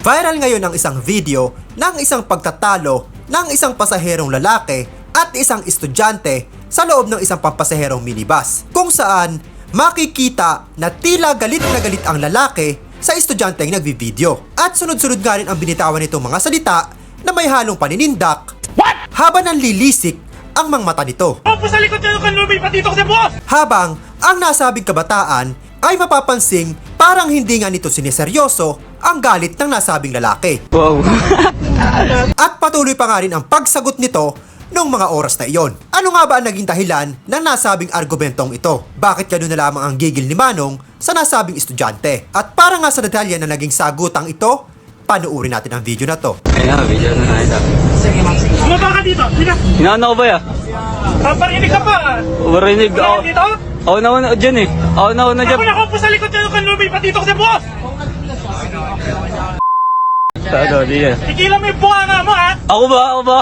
Viral ngayon ang isang video ng isang pagtatalo ng isang pasaherong lalaki at isang estudyante sa loob ng isang pampasaherong minibus kung saan makikita na tila galit na galit ang lalaki sa estudyanteng nagbi-video at sunod-sunod nga rin ang binitawan nitong mga salita na may halong paninindak habang nanlilisik ang mga mata nito. Opo sa likod lumipat dito sa boss! habang ang nasabing kabataan ay mapapansing parang hindi nga nito sineseryoso ang galit ng nasabing lalaki. Wow. At patuloy pa nga rin ang pagsagot nito noong mga oras na iyon. Ano nga ba ang naging dahilan ng nasabing argumentong ito? Bakit gano'n na lamang ang gigil ni Manong sa nasabing estudyante? At para nga sa detalye na naging sagutang ito, panuuri natin ang video na to. Ayan, video na na ito. Bumaba ka dito! Dito! Inaano ko ba ya? Paparinig ka pa! Marinig Wala ako. dito! Ako na una dyan eh. Ako na una dyan. Ako na po sa likod kan lumipat dito sa boss! Ano, di yan. Tigilan mo yung bunganga mo ha! Ako ba? Ako ba?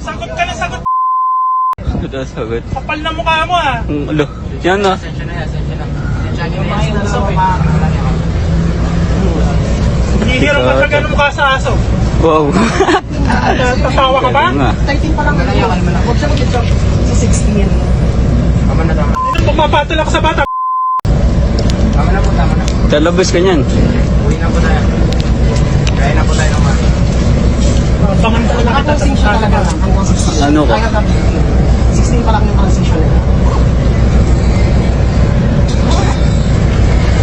Sagot ka na sagot! Ito, sagot. Kapal na mukha mo ha! Hmm, Alo, yan na. Hihirap ka sa ganun mukha sa aso! Wow. Tatawa ka ba? Nga. 13 pa lang na. Huwag siya mag-jump sa 16. Pumapatol ako sa bata! Talabas ka niyan. Abangan ko na kita sa Transition talaga lang. Hanggang 16. Ano ka? Kaya ka 16 pa lang yung transition nila.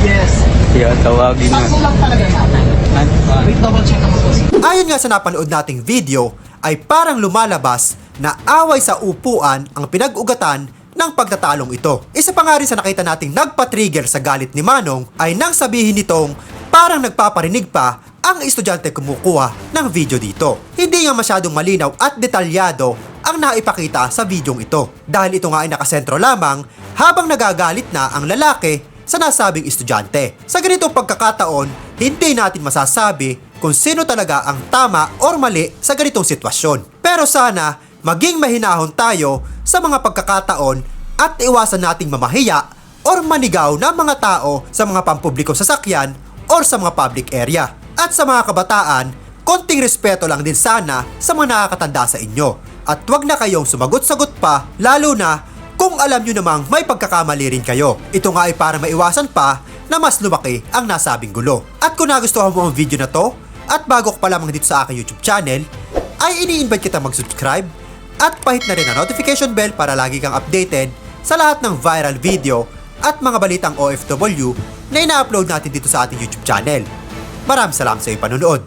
Yes. Yan, tawagin na. Sakto lang talaga natin. Ano? Wait, double check naman po si Ayon nga sa napanood nating video, ay parang lumalabas na away sa upuan ang pinag-ugatan ng pagtatalong ito. Isa pa nga rin sa nakita nating nagpa-trigger sa galit ni Manong ay nang sabihin nitong parang nagpaparinig pa ang estudyante kumukuha ng video dito. Hindi nga masyadong malinaw at detalyado ang naipakita sa videong ito dahil ito nga ay nakasentro lamang habang nagagalit na ang lalaki sa nasabing estudyante. Sa ganitong pagkakataon, hindi natin masasabi kung sino talaga ang tama or mali sa ganitong sitwasyon. Pero sana, maging mahinahon tayo sa mga pagkakataon at iwasan nating mamahiya or manigaw ng mga tao sa mga pampublikong sasakyan or sa mga public area. At sa mga kabataan, konting respeto lang din sana sa mga nakakatanda sa inyo. At wag na kayong sumagot-sagot pa, lalo na kung alam nyo namang may pagkakamali rin kayo. Ito nga ay para maiwasan pa na mas lumaki ang nasabing gulo. At kung nagustuhan mo ang video na to, at bago ka pa lamang dito sa aking YouTube channel, ay ini-invite kita mag-subscribe at pahit na rin ang notification bell para lagi kang updated sa lahat ng viral video at mga balitang OFW na ina-upload natin dito sa ating YouTube channel. Maraming salamat sa iyong panunood.